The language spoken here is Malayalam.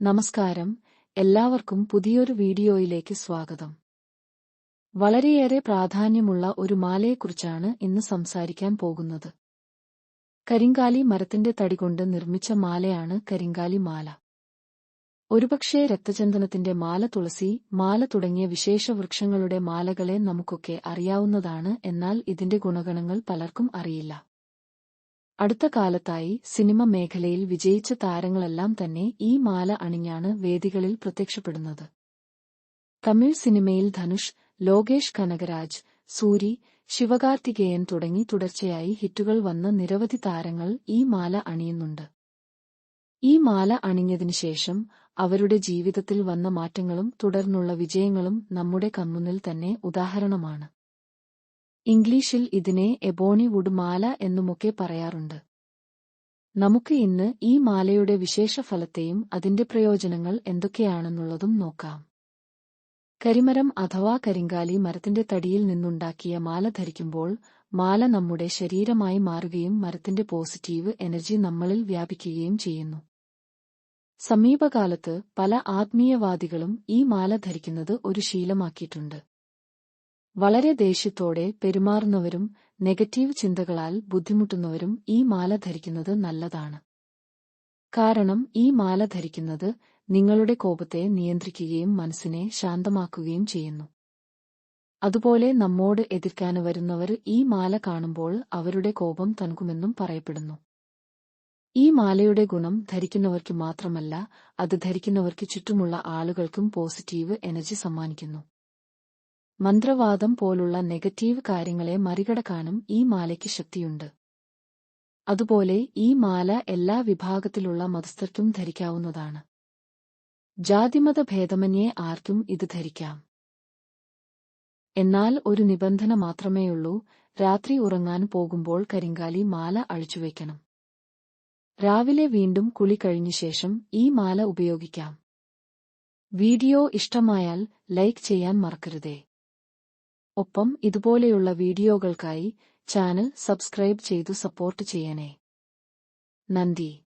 നമസ്കാരം. എല്ലാവർക്കും പുതിയൊരു വീഡിയോയിലേക്ക് സ്വാഗതം. വളരെയേറെ പ്രാധാന്യമുള്ള ഒരു മാലയെക്കുറിച്ചാണ് ഇന്ന് സംസാരിക്കാൻ പോകുന്നത്. കരിങ്കാലി മരത്തിന്റെ തടികൊണ്ട് നിർമ്മിച്ച മാലയാണ് കരിങ്കാലി മാല. ഒരുപക്ഷേ രക്തചന്ദനത്തിന്റെ മാല തുളസി മാല തുടങ്ങിയ വിശേഷ വൃക്ഷങ്ങളുടെ മാലകളെ നമുക്കൊക്കെ അറിയാവുന്നതാണ് എന്നാൽ ഇതിന്റെ ഗുണഗണങ്ങൾ പലർക്കും അറിയില്ല. അടുത്ത കാലത്തായി സിനിമ മേഖലയിൽ വിജയിച്ച താരങ്ങളെല്ലാം തന്നെ ഈ മാല അണിഞ്ഞാണ് വേദികളിൽ പ്രത്യക്ഷപ്പെടുന്നത്. തമിഴ് സിനിമയിൽ ധനുഷ് ലോകേഷ് കനകരാജ് സൂരി ശിവകാർത്തികേയൻ തുടങ്ങി തുടർച്ചയായി ഹിറ്റുകൾ വന്ന നിരവധി താരങ്ങൾ ഈ മാല അണിയുന്നുണ്ട്. ഈ മാല അണിഞ്ഞതിനുശേഷം അവരുടെ ജീവിതത്തിൽ വന്ന മാറ്റങ്ങളും തുടർന്നുള്ള വിജയങ്ങളും നമ്മുടെ കൺമുന്നിൽ തന്നെ ഉദാഹരണമാണ്. ഇംഗ്ലീഷിൽ ഇതിനെ എബോണി വുഡ് മാല എന്നുമൊക്കെ പറയാറുണ്ട്. നമുക്ക് ഇന്ന് ഈ മാലയുടെ വിശേഷ ഫലത്തെയും അതിന്റെ പ്രയോജനങ്ങൾ എന്തൊക്കെയാണെന്നുള്ളതും നോക്കാം. കരിമരം അഥവാ കരിങ്കാലി മരത്തിന്റെ തടിയിൽ നിന്നുണ്ടാക്കിയ മാല ധരിക്കുമ്പോൾ മാല നമ്മുടെ ശരീരമായി മാറുകയും മരത്തിന്റെ പോസിറ്റീവ് എനർജി നമ്മളിൽ വ്യാപിക്കുകയും ചെയ്യുന്നു. സമീപകാലത്ത് പല ആത്മീയവാദികളും ഈ മാല ധരിക്കുന്നത് ഒരു ശീലമാക്കിയിട്ടുണ്ട്. വളരെ ദേഷ്യത്തോടെ പെരുമാറുന്നവരും നെഗറ്റീവ് ചിന്തകളാൽ ബുദ്ധിമുട്ടുന്നവരും ഈ മാല ധരിക്കുന്നത് നല്ലതാണ്. കാരണം ഈ മാല ധരിക്കുന്നത് നിങ്ങളുടെ കോപത്തെ നിയന്ത്രിക്കുകയും മനസ്സിനെ ശാന്തമാക്കുകയും ചെയ്യുന്നു. അതുപോലെ നമ്മോട് എതിർക്കാൻ വരുന്നവർ ഈ മാല കാണുമ്പോൾ അവരുടെ കോപം തനുകുമെന്നും പറയപ്പെടുന്നു. ഈ മാലയുടെ ഗുണം ധരിക്കുന്നവർക്ക് മാത്രമല്ല അത് ധരിക്കുന്നവർക്ക് ചുറ്റുമുള്ള ആളുകൾക്കും പോസിറ്റീവ് എനർജി സമ്മാനിക്കുന്നു. മന്ത്രവാദം പോലുള്ള നെഗറ്റീവ് കാര്യങ്ങളെ മറികടക്കാനും ഈ മാലയ്ക്ക് ശക്തിയുണ്ട്. അതുപോലെ ഈ മാല എല്ലാ വിഭാഗത്തിലുള്ള മതസ്ഥർക്കും ധരിക്കാവുന്നതാണ്. ജാതിമത ഭേദമന്യേ ആർക്കും ഇത് ധരിക്കാം. എന്നാൽ ഒരു നിബന്ധന മാത്രമേയുള്ളൂ രാത്രി ഉറങ്ങാൻ പോകുമ്പോൾ കരിങ്കാലി മാല അഴിച്ചുവെക്കണം രാവിലെ വീണ്ടും കുളി കഴിഞ്ഞ ശേഷം ഈ മാല ഉപയോഗിക്കാം. വീഡിയോ ഇഷ്ടമായാൽ ലൈക്ക് ചെയ്യാൻ മറക്കരുതേ. ഒപ്പം ഇതുപോലെയുള്ള വീഡിയോകൾക്കായി ചാനൽ സബ്സ്ക്രൈബ് ചെയ്തു സപ്പോർട്ട് ചെയ്യണേ. നന്ദി.